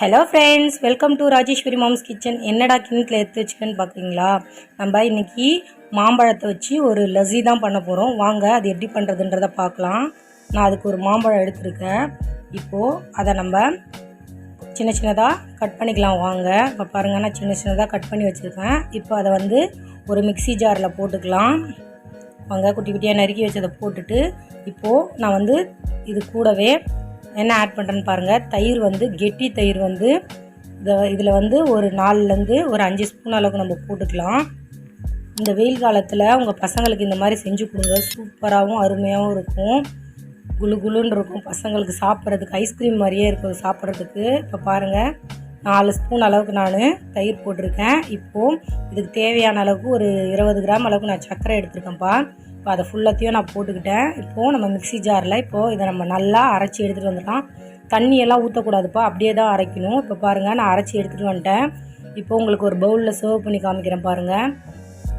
Hello friends welcome to Rajeshwari mom's kitchen என்னடா கிணத்துல எடுத்து வச்சுக்கன்னு பார்க்குறீங்களா நம்ம இன்றைக்கி மாம்பழத்தை வச்சு ஒரு லஸ்ஸி தான் பண்ண போகிறோம் வாங்க அது எப்படி பண்ணுறதுன்றத பார்க்கலாம். நான் அதுக்கு ஒரு மாம்பழம் எடுத்திருக்கேன். இப்போது அதை நம்ம சின்ன சின்னதாக கட் பண்ணிக்கலாம். வாங்க இப்போ பாருங்கள் நான் சின்ன சின்னதாக கட் பண்ணி வச்சுருக்கேன். இப்போ அதை வந்து ஒரு மிக்ஸி ஜாரில் போட்டுக்கலாம். வாங்க குட்டி குட்டியாக நறுக்கி வச்சதை போட்டுட்டு இப்போது நான் வந்து இது கூடவே என்ன ஆட் பண்ணுறேன்னு பாருங்கள் தயிர் வந்து கெட்டி தயிர் வந்து இதை இதில் வந்து ஒரு நாலுலேருந்து ஒரு அஞ்சு ஸ்பூன் அளவுக்கு நம்ம போட்டுக்கலாம். இந்த வெயில் காலத்தில் உங்கள் பசங்களுக்கு இந்த மாதிரி செஞ்சு கொடுங்க. சூப்பராகவும் அருமையாகவும் இருக்கும். குழு குழுன்னு இருக்கும் பசங்களுக்கு சாப்பிட்றதுக்கு. ஐஸ்கிரீம் மாதிரியே இருக்கும் சாப்பிட்றதுக்கு. இப்போ பாருங்கள் நாலு ஸ்பூன் அளவுக்கு நான் தயிர் போட்டிருக்கேன். இப்போது இதுக்கு தேவையான அளவுக்கு ஒரு இருபது கிராம் அளவுக்கு நான் சர்க்கரை எடுத்திருக்கேன்ப்பா. இப்போ அதை ஃபுல்லாத்தையும் நான் போட்டுக்கிட்டேன். இப்போது நம்ம மிக்ஸி ஜாரில் இப்போது இதை நம்ம நல்லா அரைச்சி எடுத்துகிட்டு வந்துடலாம். தண்ணியெல்லாம் ஊற்றக்கூடாதுப்பா அப்படியே தான் அரைக்கணும். இப்போ பாருங்கள் நான் அரைச்சி எடுத்துகிட்டு வந்துட்டேன். இப்போ உங்களுக்கு ஒரு பவுலில் சர்வ் பண்ணி காமிக்கிறேன் பாருங்கள்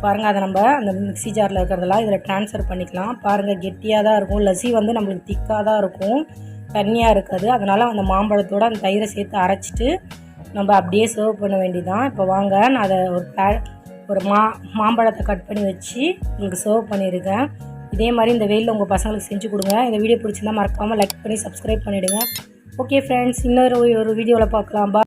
பாருங்கள் அதை நம்ம அந்த மிக்ஸி ஜாரில் இருக்கிறதெல்லாம் இதில் ட்ரான்ஸ்ஃபர் பண்ணிக்கலாம். பாருங்கள் கெட்டியாக தான் இருக்கும். லஸ்ஸி வந்து நம்மளுக்கு திக்காக தான் இருக்கும். தண்ணியாக இருக்காது. அதனால் அந்த மாம்பழத்தோடு அந்த தயிரை சேர்த்து அரைச்சிட்டு நம்ம அப்படியே சர்வ் பண்ண வேண்டியதான் இப்போ வாங்க நான் அதை ஒரு பே ஒரு மா மாம்பழத்தை கட் பண்ணி வச்சு உங்களுக்கு சர்வ் பண்ணியிருக்கேன் இதே மாதிரி இந்த வெயிலில் உங்கள் பசங்களுக்கு செஞ்சு கொடுங்க. இந்த வீடியோ பிடிச்சிருந்தா மறக்காமல் லைக் பண்ணி சப்ஸ்கிரைப் பண்ணிவிடுங்க ஓகே ஃப்ரெண்ட்ஸ் இன்னொரு ஒரு வீடியோவில் பார்க்கலாம். பா